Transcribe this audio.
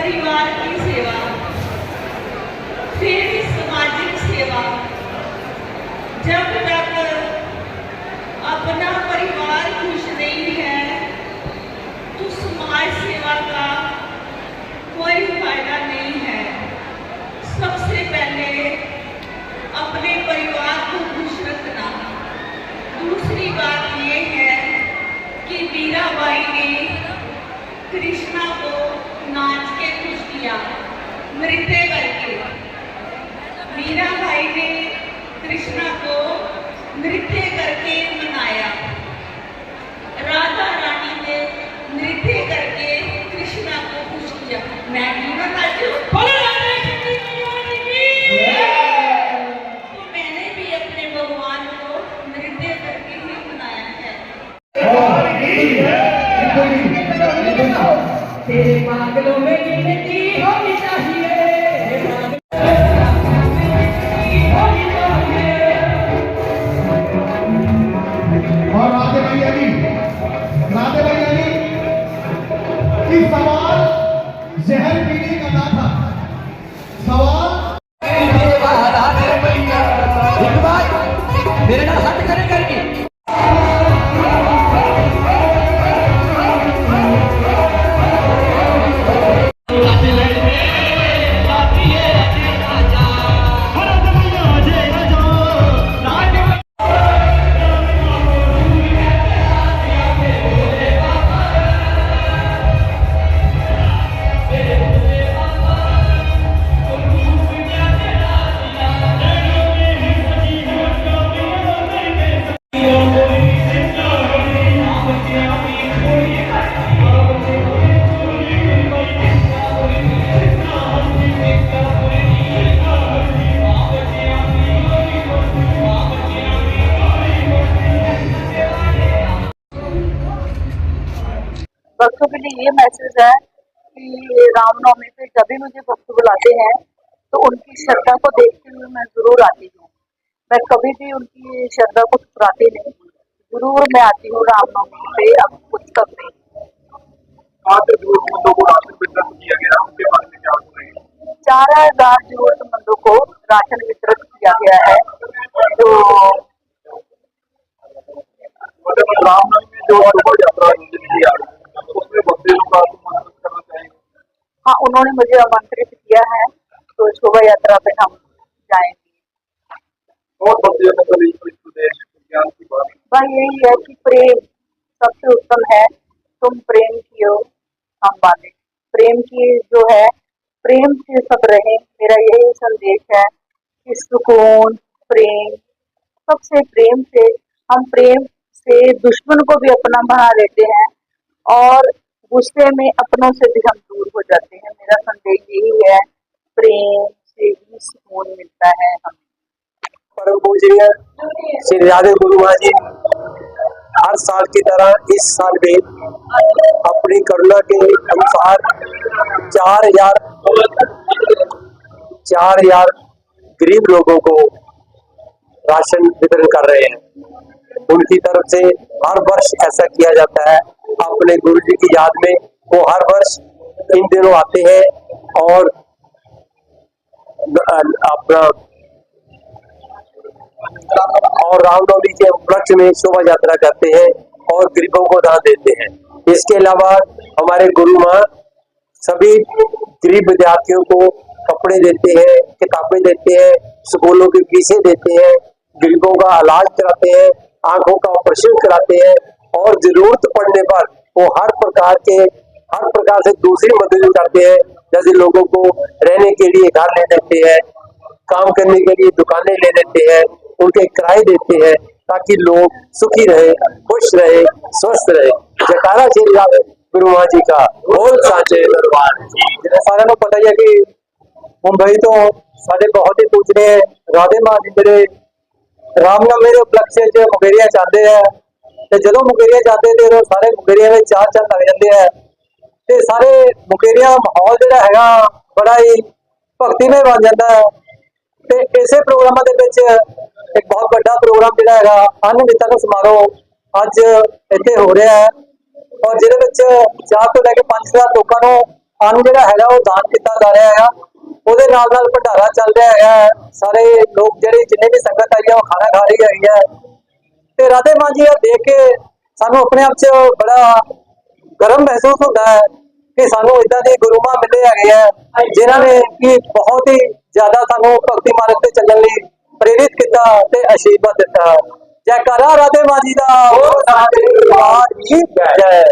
परिवार की सेवा, फिर सामाजिक सेवा। जब तक अपना परिवार खुश नहीं है तो समाज सेवा का कोई फ़ायदा नहीं है। सबसे पहले अपने परिवार को खुश रखना। दूसरी बात ये है कि मीराबाई ने कृष्णा को नृत्य करके मीरा भाई ने कृष्णा को नृत्य करके मनाया राधा रानी ने नृत्य करके कृष्णा को खुश किया मैं भी बताती नाचूं? मेरे ਨਾਲ ਹੱਥ ਕਰੇ भक्तों के लिए ये मैसेज है कि रामनवमी पे जब भी मुझे भक्त बुलाते हैं तो उनकी श्रद्धा को देखते हुए मैं ज़रूर आती हूँ। मैं कभी भी उनकी श्रद्धा को ठुकराती नहीं ज़रूर मैं आती हूँ रामनवमी पे अब उत्सव में रहे हैं चार हज़ार जरूरतमंदों को राशन वितरित किया गया है। तो रामनवमी जो शोभा यात्रा निकली आ रही है तो उसमें भक्तों का आमंत्रित करना चाहेंगे हाँ उन्होंने मुझे आमंत्रित किया है तो शोभा यात्रा पे हम जाएँगे। की भाई यही है कि प्रेम सबसे उत्तम है तुम प्रेम कियो हम बांधे प्रेम की जो है प्रेम से सब रहे। मेरा यही संदेश है कि सुकून प्रेम सबसे प्रेम से हम प्रेम से दुश्मन को भी अपना बना लेते हैं और गुस्से में अपनों से भी हम दूर हो जाते हैं। मेरा संदेश यही है, प्रेम से ही सुकून मिलता है हमें। श्री राधे गुरु जी, हर साल की तरह इस साल भी अपनी करुणा के अनुसार चार हज़ार चार हज़ार गरीब लोगों को राशन वितरण कर रहे हैं। उनकी तरफ़ से हर वर्ष ऐसा किया जाता है अपने गुरु जी की याद में वो हर वर्ष इन दिनों आते हैं और अपना, और रामनवमी के उपलक्ष्य में शोभा यात्रा करते हैं और गरीबों को दान देते हैं। इसके अलावा हमारे गुरु माँ सभी गरीब विद्यार्थियों को कपड़े देते हैं, किताबें देते हैं, स्कूलों की फीसें देते हैं, गरीबों का इलाज कराते हैं, आँखों का ऑपरेशन कराते हैं और जरूरत पड़ने पर वो हर प्रकार के हर प्रकार से दूसरी मदद करते हैं जैसे लोगों को रहने के लिए घर ले देते हैं काम करने के लिए दुकानें ले देते हैं उनके किराए देते हैं ताकि लोग सुखी रहे खुश रहे स्वस्थ रहे जयकारा श्री राम गुरु माँ जी का बोल साचे दरबार की। ਜਿਵੇਂ ਸਾਰਿਆਂ ਨੂੰ ਪਤਾ ਹੀ ਹੈ ਕਿ ਮੁੰਬਈ ਤੋਂ ਸਾਡੇ ਬਹੁਤ ਹੀ ਪੂਜਨੇ ਰਾਧੇ ਮਾਂ ਜੀ ਜਿਹੜੇ ਰਾਮਨਵਮੀ ਦੇ ਉਪਲਕਸ਼ 'ਚ ਮੁਕੇਰੀਆਂ ਜਾਂਦੇ ਆ ਤੇ ਜਦੋਂ ਮੁਕੇਰੀਆਂ ਜਾਂਦੇ ਤੇ ਉਦੋਂ ਸਾਰੇ ਮੁਕੇਰੀਆਂ ਵਿੱਚ ਚਾਹ ਚਾਹ ਲੱਗ ਜਾਂਦੇ ਆ। ਤੇ ਸਾਰੇ ਮੁਕੇਰੀਆਂ ਮਾਹੌਲ ਜਿਹੜਾ ਹੈਗਾ ਬੜਾ ਹੀ ਭਗਤੀਮय ਬਣ ਜਾਂਦਾ ਹੈ। ਤੇ ਇਸੇ ਪ੍ਰੋਗਰਾਮਾਂ ਦੇ ਵਿੱਚ ਇੱਕ ਬਹੁਤ ਵੱਡਾ ਪ੍ਰੋਗਰਾਮ ਜਿਹੜਾ ਹੈਗਾ, ਅੰਨ ਵਿਤਰਨ ਸਮਾਰੋਹ ਅੱਜ ਇੱਥੇ ਹੋ ਰਿਹਾ ਹੈ। ਔਰ ਜਿਹਦੇ ਵਿੱਚ 4 ਤੋਂ ਲੈ ਕੇ 5000 ਲੋਕਾਂ ਨੂੰ ਅੰਨ ਜਿਹੜਾ ਹੈਗਾ, ਉਹ ਦਾਨ ਕੀਤਾ ਜਾ ਰਿਹਾ ਹੈਗਾ। ਉਹਦੇ ਨਾਲ ਨਾਲ ਭੰਡਾਰਾ ਚੱਲ ਰਿਹਾ ਹੈਗਾ। ਸਾਰੇ ਲੋਕ ਜਿਹੜੇ ਜਿੰਨੇ ਵੀ ਸੰਗਤ ਆਈ ਹੈ ਉਹ ਖਾਣਾ ਖਾ ਰਹੀ ਹੈਗੀ ਹੈ ਤੇ ਰਾਧੇ ਮਾਂ ਜੀ ਇਹ ਦੇਖ ਕੇ ਸਾਨੂੰ ਆਪਣੇ ਆਪ 'ਚ ਬੜਾ ਗਰਮ ਮਹਿਸੂਸ ਹੁੰਦਾ ਹੈ ਕਿ ਸਾਨੂੰ ਇਦਾਂ ਦੇ ਗੁਰੂ ਮਾਂ ਮਿਲੇ ਹੈਗੇ ਆ ਜਿਨ੍ਹਾਂ ਨੇ ਕਿ ਬਹੁਤ ਹੀ ਜ਼ਿਆਦਾ ਸਾਨੂੰ ਭਗਤੀ ਮਾਰਗ ਤੇ ਚੱਲਣ ਲਈ ਪ੍ਰੇਰਿਤ ਕੀਤਾ ਤੇ ਆਸ਼ੀਰਵਾਦ ਦਿੱਤਾ। ਜੈਕਾਰਾ ਰਾਧੇ ਮਾਂ ਜੀ ਦਾ। ਜੈ